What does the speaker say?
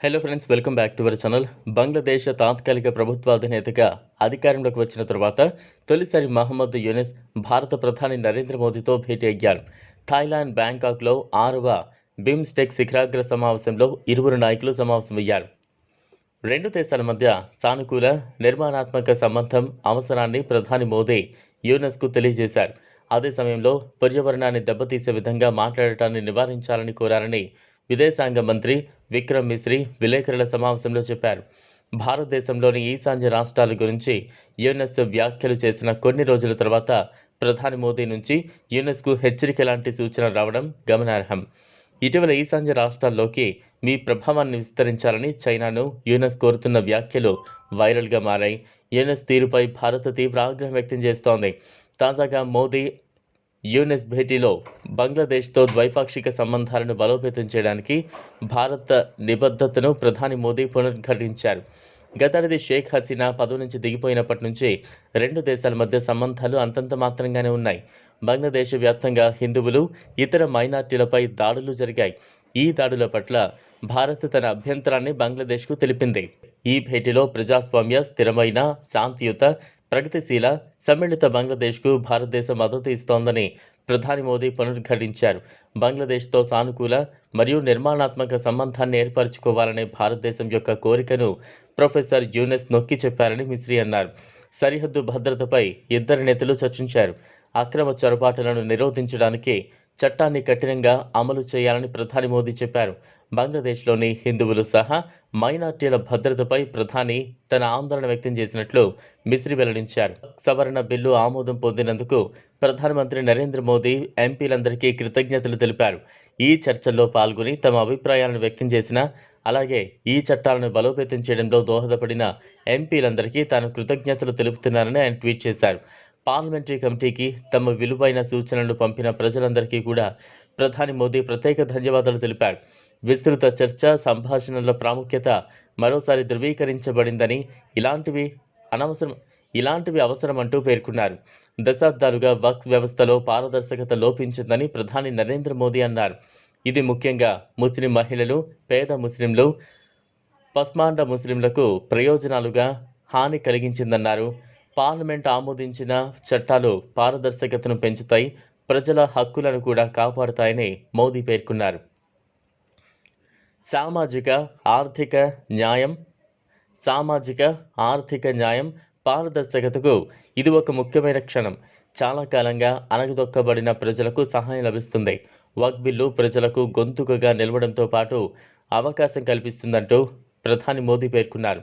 Hello friends welcome back to our channel Bangladesh తాత్కాలిక ప్రభుత్వాధినేతగా అధికారంలోకి వచ్చిన తర్వాత తొలిసారి మహమ్మద్ యూనిస్ భారత ప్రధాని నరేంద్ర మోదీతో భేటీ అయ్యారు. థాయిలాండ్ బ్యాంకాక్లో ఆరవ బిమ్స్టెక్ శిఖరాగ్ర సమావేశంలో ఇరువురు నాయకులు సమావేశమయ్యారు. రెండు దేశాల మధ్య సానుకూల నిర్మాణాత్మక సంబంధం అవసరాన్ని ప్రధాని మోదీ యూనెస్కు తెలియజేశారు. అదే సమయంలో పర్యావరణాన్ని దెబ్బతీసే విధంగా మాట్లాడటాన్ని నివారించాలని కోరారని విదేశాంగ మంత్రి విక్రమ్ మిశ్రీ విలేకరుల సమావేశంలో చెప్పారు. భారతదేశంలోని ఈశాన్య రాష్ట్రాల గురించి యునెస్ వ్యాఖ్యలు చేసిన కొన్ని రోజుల తర్వాత ప్రధాని మోదీ నుంచి యునెస్కు హెచ్చరిక లాంటి సూచన రావడం గమనార్హం. ఇటీవల ఈశాన్య రాష్ట్రాల్లోకి మీ ప్రభావాన్ని విస్తరించాలని చైనాను యునెస్ కోరుతున్న వ్యాఖ్యలు వైరల్గా మారాయి. యునెస్ తీరుపై భారత్ తీవ్ర ఆగ్రహం వ్యక్తం చేస్తోంది. తాజాగా మోదీ యునెస్ భేటీలో బంగ్లాదేశ్తో ద్వైపాక్షిక సంబంధాలను బలోపేతం చేయడానికి భారత నిబద్ధతను ప్రధాని మోదీ పునరుద్ఘాటించారు గతేడాది షేక్ హసీనా పదవి నుంచి దిగిపోయినప్పటి నుంచి రెండు దేశాల మధ్య సంబంధాలు అంతంత మాత్రంగానే ఉన్నాయి. బంగ్లాదేశ్ వ్యాప్తంగా హిందువులు ఇతర మైనార్టీలపై దాడులు జరిగాయి. ఈ దాడుల పట్ల భారత్ తన అభ్యంతరాన్ని బంగ్లాదేశ్కు తెలిపింది. ఈ భేటీలో ప్రజాస్వామ్య స్థిరమైన శాంతియుత ప్రగతిశీల సమ్మిళిత బంగ్లాదేశ్కు భారతదేశం మద్దతు ఇస్తోందని ప్రధాని మోదీ పునరుద్ఘాటించారు. బంగ్లాదేశ్తో సానుకూల మరియు నిర్మాణాత్మక సంబంధాన్ని ఏర్పరచుకోవాలనే భారతదేశం యొక్క కోరికను ప్రొఫెసర్ యూనెస్ నొక్కి చెప్పారని మిశ్రీ అన్నారు. సరిహద్దు భద్రతపై ఇద్దరు నేతలు చర్చించారు. అక్రమ చొరబాటులను నిరోధించడానికి చట్టాన్ని కఠినంగా అమలు చేయాలని ప్రధాని మోదీ చెప్పారు. బంగ్లాదేశ్లోని హిందువులు సహా మైనార్టీల భద్రతపై ప్రధాని తన ఆందోళన వ్యక్తం చేసినట్లు మిశ్రీ వెల్లడించారు. సవరణ బిల్లు ఆమోదం పొందినందుకు ప్రధానమంత్రి నరేంద్ర మోదీ ఎంపీలందరికీ కృతజ్ఞతలు తెలిపారు. ఈ చర్చల్లో పాల్గొని తమ అభిప్రాయాలను వ్యక్తం చేసిన అలాగే ఈ చట్టాలను బలోపేతం చేయడంలో దోహదపడిన ఎంపీలందరికీ తాను కృతజ్ఞతలు తెలుపుతున్నారని ఆయన ట్వీట్ చేశారు. పార్లమెంటరీ కమిటీకి తమ విలువైన సూచనలు పంపిన ప్రజలందరికీ కూడా ప్రధాని మోదీ ప్రత్యేక ధన్యవాదాలు తెలిపారు. విస్తృత చర్చ సంభాషణల ప్రాముఖ్యత మరోసారి ధృవీకరించబడిందని ఇలాంటివి అనవసరం ఇలాంటివి అవసరమంటూ పేర్కొన్నారు. దశాబ్దాలుగా వక్ఫ్ వ్యవస్థలో పారదర్శకత లోపించిందని ప్రధాని నరేంద్ర మోదీ అన్నారు. ఇది ముఖ్యంగా ముస్లిం మహిళలు పేద ముస్లింలు పస్మాండ ముస్లింలకు ప్రయోజనాలుగా హాని కలిగించిందన్నారు. పార్లమెంట్ ఆమోదించిన చట్టాలు పారదర్శకతను పెంచుతాయి ప్రజల హక్కులను కూడా కాపాడుతాయని మోదీ పేర్కొన్నారు. సామాజిక ఆర్థిక న్యాయం సామాజిక ఆర్థిక న్యాయం పారదర్శకతకు ఇది ఒక ముఖ్యమైన క్షణం. చాలా కాలంగా అణగదొక్కబడిన ప్రజలకు సహాయం లభిస్తుంది. వక్ బిల్లు ప్రజలకు గొంతుకగా నిలవడంతో పాటు అవకాశం కల్పిస్తుందంటూ ప్రధాని మోదీ పేర్కొన్నారు.